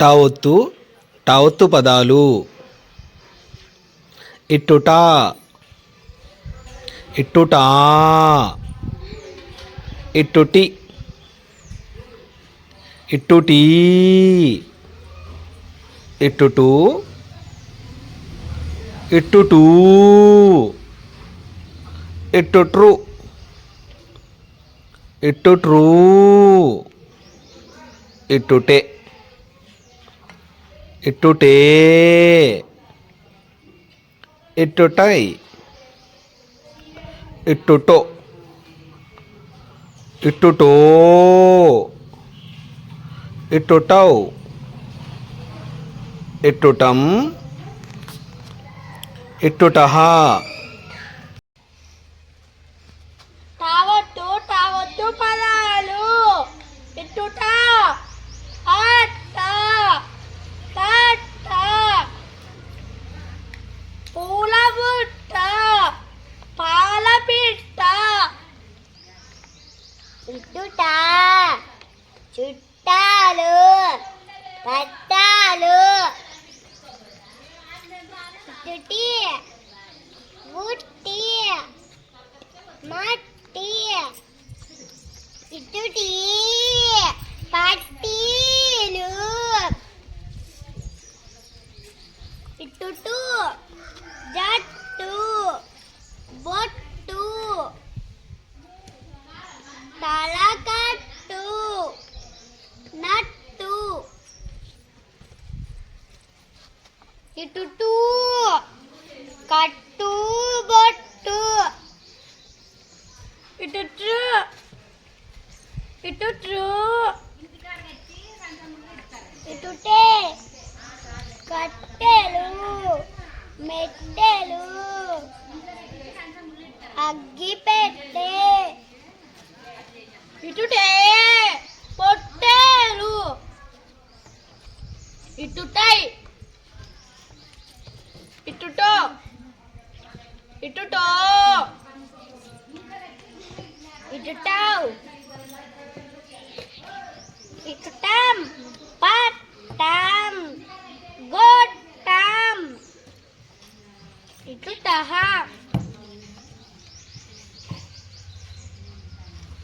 టావొత్తు టావొత్తు పదాలు. ఇట్టుట ఇట్టుటా ఇట్టుటి ఇట్టుటీ ఇట్టుటు ఇట్టుటూ ఇట్టుట్రు ఇట్టుట్రూ ఇట్టుటే. ఇట్టుటే ఇట్టుటై ఇట్టుటో ఇట్టుటో ఇట్టుటౌ ఇట్టుటం ఇట్టుటహ పూలబుట్ట పాలపిట్ట. ఇట్టుట చుట్టాలు పట్టాలు చుట్టి బుట్టి మట్టి. ఇట్టుటి పట్టీలు ఇట్టుటు జట్టు బొట్టు తలకట్టు నట్టు ఇటుటు కట్టు బొట్టు. ఇటుట్రు ఇటుట్రు. ఇటుటే కట్టెలు మెట్టెలు. అగ్గి పెట్టే. ఇటుటే పొట్టేలు. ఇటుటై ఇటుటో ఇటుటో ఇటుటావ్ ఇటుటాం పట్ టాం గోట్ టాం ఇటుటహ